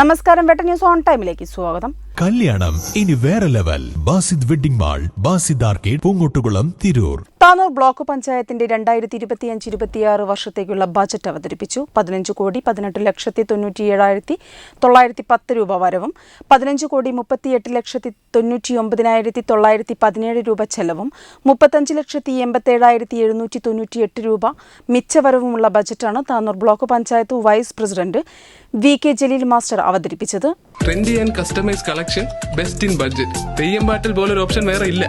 നമസ്കാരം വെട്ട news on ടൈമിലേക്ക് സ്വാഗതം. കല്യാണം. ഇനി വേറെ level. Basid wedding mall Basid arcade Poongottukulam Tirur. Tanur block പഞ്ചായത്തിന്റെ രണ്ടായിരത്തി ഇരുപത്തിയഞ്ച് ഇരുപത്തിയാറ് വർഷത്തേക്കുള്ള ബജറ്റ് അവതരിപ്പിച്ചു. പതിനഞ്ച് കോടി പതിനെട്ട് ലക്ഷത്തി തൊണ്ണൂറ്റി ഏഴായിരത്തി തൊള്ളായിരത്തി പത്ത് രൂപ വരവും. പതിനഞ്ച് കോടി മുപ്പത്തിയെട്ട് ലക്ഷത്തി തൊണ്ണൂറ്റി ഒമ്പതിനായിരത്തി തൊള്ളായിരത്തി പതിനേഴ് രൂപ ചെലവും. മുപ്പത്തഞ്ച് ലക്ഷത്തി എൺപത്തേഴായിരത്തി എഴുന്നൂറ്റി തൊണ്ണൂറ്റിയെട്ട് രൂപ മിച്ചവരവുമുള്ള ബജറ്റാണ് Tanur block panchayat vice president V K Jaleel master അവതരിപ്പിച്ചത്. Trendy and customise collection best in budget Theyyam പാട്ടിൽ പോലൊരു ഓപ്ഷൻ വേറെ ഇല്ല.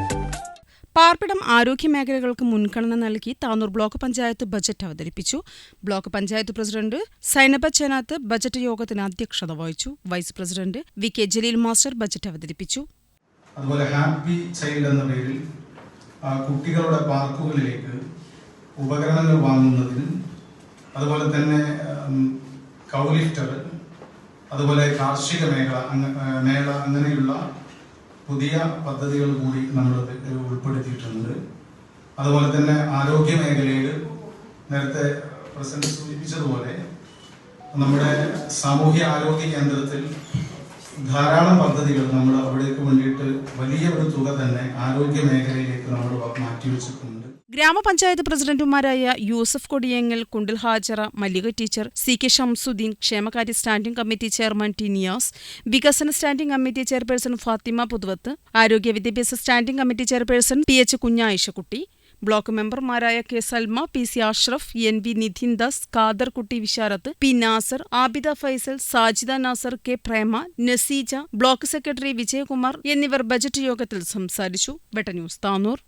പാർപ്പിടം ആരോഗ്യ മേഖലകൾക്ക് മുൻഗണന നൽകി താനൂർ ബ്ലോക്ക് പഞ്ചായത്ത് ബജറ്റ് അവതരിപ്പിച്ചു. Block panchayat president Zainaba Chenath budget യോഗത്തിന് അധ്യക്ഷത വഹിച്ചു. Vice president V K Jaleel master budget അവതരിപ്പിച്ചു. അതുപോലെ ഹാപ്പി ചൈൽഡ് എന്ന പേരിൽ ആ, കുട്ടികളുടെ പാർക്കുകളിലേക്ക് ഉപകരണങ്ങൾ വാങ്ങുന്നതിനും അതുപോലെ തന്നെ കൗലിഫ്റ്റർ അതുപോലെ കാർഷിക മേഖല മേള അങ്ങനെയുള്ള പുതിയ പദ്ധതികൾ കൂടി നമ്മൾ ഉൾപ്പെടുത്തിയിട്ടുണ്ട്. അതുപോലെ തന്നെ ആരോഗ്യ മേഖലയിൽ നേരത്തെ പ്രസിഡന്റ് സൂചിപ്പിച്ചതുപോലെ നമ്മുടെ സാമൂഹ്യ ആരോഗ്യ കേന്ദ്രത്തിൽ ധാരാളം പദ്ധതികൾ നമ്മൾ അവിടേക്ക് വേണ്ടിയിട്ട് വലിയ ഒരു തുക തന്നെ ആരോഗ്യ മേഖലയിലേക്ക് നമ്മൾ മാറ്റിവെച്ചിട്ടുണ്ട്. ഗ്രാമപഞ്ചായത്ത് പ്രസിഡന്റുമാരായ Yusuf Kodiyangal Kundil Hajara Mallika teacher C K Shamsuddin ക്ഷേമകാര്യ standing committee chairman T Niyas വികസന standing committee chairperson Fathima Puthuvath ആരോഗ്യ വിദ്യാഭ്യാസ standing committee chairperson P H Kunhayishakutty block മെമ്പർമാരായ K Salma P C Ashraf N V Nidhin Das Khader Kutty Visharath P Nasar Abida Faisal Sajida Nasar K Prema Naseeja block secretary Vijayakumar എന്നിവർ budget യോഗത്തിൽ സംസാരിച്ചു. വെട്ട news Tanur.